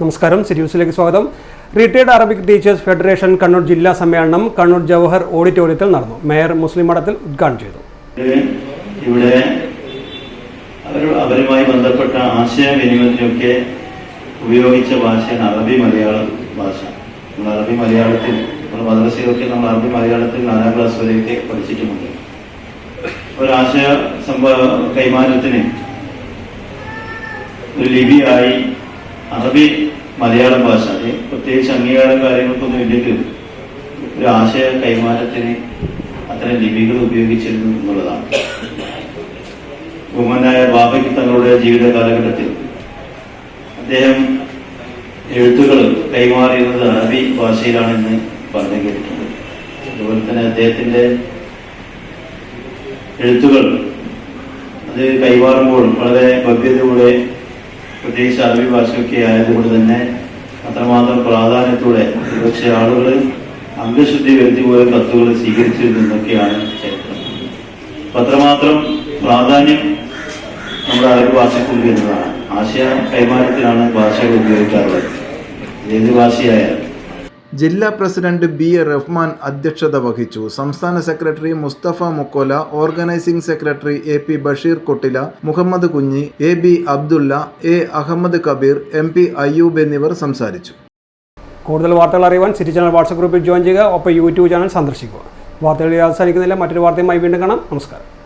നമസ്കാരം. സിരിയൂസിലേക്ക് സ്വാഗതം. Retired Arabic teachers federation Kannur ജില്ലാ സമ്മേളനം കണ്ണൂർ ജവഹർ ഓഡിറ്റോറിയത്തിൽ നടന്നു. മേയർ മുസ്ലിം മഠത്തിൽ ഉദ്ഘാടനം ചെയ്തു. ഇവിടെ അവരുമായി ബന്ധപ്പെട്ട ആശയവിനിമയത്തിനൊക്കെ ഉപയോഗിച്ച ഭാഷയാണ് അറബി മലയാള ഭാഷ. നമ്മൾ അറബി മലയാളത്തിൽ നമ്മൾ മദ്രസയിലൊക്കെ നമ്മൾ അറബി മലയാളത്തിൽ നാലാം ക്ലാസ് വരെയൊക്കെ പഠിച്ചിട്ടുമുണ്ട്. ഒരാശയ സംഭ കൈമാറ്റത്തിന് ഒരു ലിപിയായി അറബി മലയാളം ഭാഷ. പ്രത്യേകിച്ച് അംഗീകാരം കാര്യങ്ങൾക്കൊന്നും ഇല്ലെങ്കിൽ ഒരു ആശയ കൈമാറ്റത്തിന് അത്തരം ലിപികൾ ഉപയോഗിച്ചിരുന്നു എന്നുള്ളതാണ്. ബഹുമാനായ ബാബയ്ക്ക് തങ്ങളുടെ ജീവിത കാലഘട്ടത്തിൽ അദ്ദേഹം എഴുത്തുകൾ കൈമാറിയിരുന്നത് അറബി ഭാഷയിലാണെന്ന് പറഞ്ഞു കേട്ടിട്ടുണ്ട്. അതുപോലെ തന്നെ അദ്ദേഹത്തിന്റെ എഴുത്തുകൾ അത് കൈമാറുമ്പോൾ വളരെ ഭവ്യതയോടെ പ്രത്യേകിച്ച് അറബി ഭാഷയൊക്കെ ആയതുകൊണ്ട് തന്നെ അത്രമാത്രം പ്രാധാന്യത്തോടെ ഒരുപക്ഷെ ആളുകൾ അംഗശുദ്ധി വരുത്തി പോയ കത്തുകൾ സ്വീകരിച്ചിരുന്നൊക്കെയാണ് ചരിത്രം. അപ്പൊ അത്രമാത്രം പ്രാധാന്യം നമ്മുടെ അറബി ഭാഷയ്ക്ക് ഉപയോഗിക്കുന്നതാണ് ആശയ കൈമാറ്റത്തിലാണ് ഭാഷകൾ ഉപയോഗിക്കാറുള്ളത്. ഏത് ഭാഷയായാലും. ജില്ലാ പ്രസിഡന്റ് ബി എ റഹ്മാൻ അധ്യക്ഷത വഹിച്ചു. സംസ്ഥാന secretary Mustafa Mukkola organizing secretary A P Basheer Kottila Muhammad Kunhi A B Abdulla A Ahmed Kabeer M P Ayyub എന്നിവർ സംസാരിച്ചു. കൂടുതൽ വാർത്തകൾ അറിയുവാൻ സിറ്റി ചാനൽ വാട്സ്ആപ്പ് ഗ്രൂപ്പിൽ ജോയിൻ ചെയ്യുക. ഒപ്പം യൂട്യൂബ് ചാനൽ സന്ദർശിക്കുക. വാർത്തകൾ അവസാനിക്കുന്നില്ല. മറ്റൊരു വാർത്തയുമായി വീണ്ടും കാണാം. നമസ്കാരം.